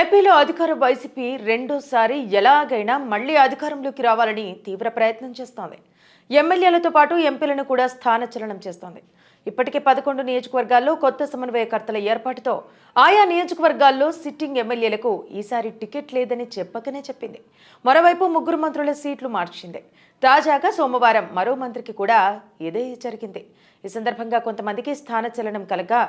ఏపీలో అధికార వైసీపీ రెండోసారి ఎలాగైనా మళ్ళీ అధికారంలోకి రావాలని తీవ్ర ప్రయత్నం చేస్తోంది. ఎమ్మెల్యేలతో పాటు ఎంపీలను కూడా స్థానచలనం చేస్తోంది. ఇప్పటికే పదకొండు నియోజకవర్గాల్లో కొత్త సమన్వయకర్తల ఏర్పాటుతో ఆయా నియోజకవర్గాల్లో సిట్టింగ్ ఎమ్మెల్యేలకు ఈసారి టికెట్ లేదని చెప్పకనే చెప్పింది. మరోవైపు ముగ్గురు మంత్రుల సీట్లు మార్చింది. తాజాగా సోమవారం మరో మంత్రికి కూడా ఇదే జరిగింది. ఈ సందర్భంగా కొంతమందికి స్థానచలనం కలగా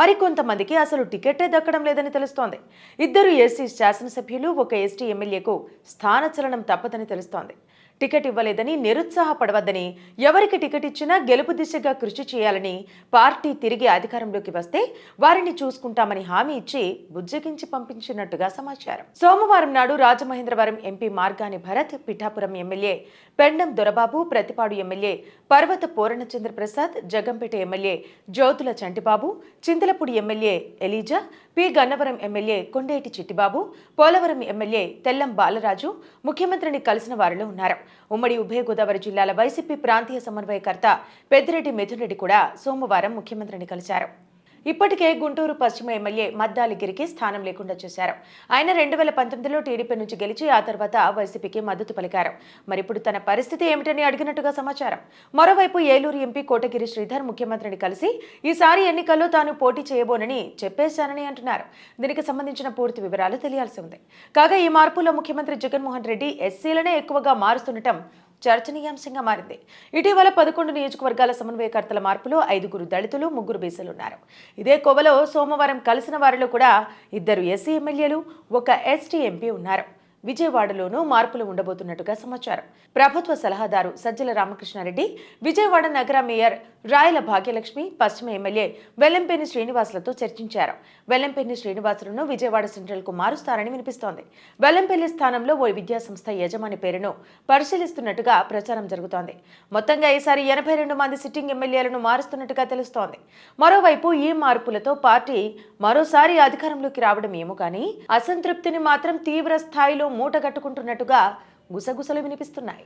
మరికొంతమందికి అసలు టికెటే దక్కడం లేదని తెలుస్తోంది. ఇద్దరు ఎస్సీ శాసనసభ్యులు ఒక ఎస్టీ ఎమ్మెల్యేకు స్థానచలనం తప్పదని తెలుస్తోంది. టికెట్ ఇవ్వలేదని నిరుత్సాహపడవద్దని ఎవరికి టికెట్ ఇచ్చినా గెలుపు దిశగా కృషి చేయాలని పార్టీ తిరిగి అధికారంలోకి వస్తే వారిని చూసుకుంటామని హామీ ఇచ్చి బుజ్జగించి పంపించినట్టుగా సమాచారం. సోమవారం నాడు Rajamahendravaram MP Margani Bharat Pithapuram MLA Pendem Dorababu Prathipadu MLA Parvatha Purnachandra Prasad Jaggampeta MLA Jyothula Chantibabu Chintalapudi MLA Eliza P. Gannavaram MLA Kondeti Chittibabu Polavaram MLA Tellam Balaraju ముఖ్యమంత్రిని కలిసిన వారిలో ఉన్నారు. ఉమ్మడి ఉభయ గోదావరి జిల్లాల వైసీపీ ప్రాంతీయ సమన్వయకర్త పెద్దిరెడ్డి మిథున్ రెడ్డి కూడా సోమవారం ముఖ్యమంత్రిని కలిశారు. ఇప్పటికే గుంటూరు పశ్చిమ ఎమ్మెల్యే మద్దాలిగిరికి స్థానం లేకుండా చేశారు. ఆయన రెండు వేల పంతొమ్మిదిలో టీడీపీ నుంచి గెలిచి ఆ తర్వాత వైసీపీకి మద్దతు పలికారు. మరిప్పుడు తన పరిస్థితి ఏమిటని అడిగినట్టుగా సమాచారం. మరోవైపు ఏలూరు ఎంపీ కోటగిరి శ్రీధర్ ముఖ్యమంత్రిని కలిసి ఈసారి ఎన్నికల్లో తాను పోటీ చేయబోనని చెప్పేశానని అంటున్నారు. దీనికి సంబంధించిన పూర్తి వివరాలు తెలియాల్సి ఉంది. కాగా ఈ మార్పులో ముఖ్యమంత్రి జగన్మోహన్ రెడ్డి ఎస్సీలనే ఎక్కువగా మారుస్తుండటం చర్చనీయాంశంగా మారింది. ఇటీవల పదకొండు నియోజకవర్గాల సమన్వయకర్తల మార్పులో ఐదుగురు దళితులు ముగ్గురు బీసీలు ఉన్నారు ఇదే కోవలో సోమవారం కలిసిన వారిలో కూడా ఇద్దరు ఎస్సీ ఎమ్మెల్యేలు ఒక ఎస్టీ ఎంపీ ఉన్నారు. విజయవాడలోనూ మార్పులు ఉండబోతున్నట్టుగా సమాచారం. ప్రభుత్వ సలహాదారు సజ్జల రామకృష్ణారెడ్డి విజయవాడ నగర మేయర్ రాయల భాగ్యలక్ష్మి పశ్చిమ ఎమ్మెల్యే వెల్లంపేని శ్రీనివాసులతో చర్చించారు. వెల్లంపేని శ్రీనివాసులను విజయవాడ సెంట్రల్కు మారుస్తారని వినిపిస్తోంది. వెల్లంపల్లి స్థానంలో ఓ విద్యాసంస్థ యజమాని పేరును పరిశీలిస్తున్నట్టుగా ప్రచారం జరుగుతోంది. మొత్తంగా ఈసారి ఎనభై రెండు మంది సిట్టింగ్ ఎమ్మెల్యేలను మారుస్తున్నట్టుగా తెలుస్తోంది. మరోవైపు ఈ మార్పులతో పార్టీ మరోసారి అధికారంలోకి రావడం ఏమో కానీ అసంతృప్తిని మాత్రం తీవ్ర స్థాయిలో మూటగట్టుకుంటున్నట్టుగా గుసగుసలు వినిపిస్తున్నాయి.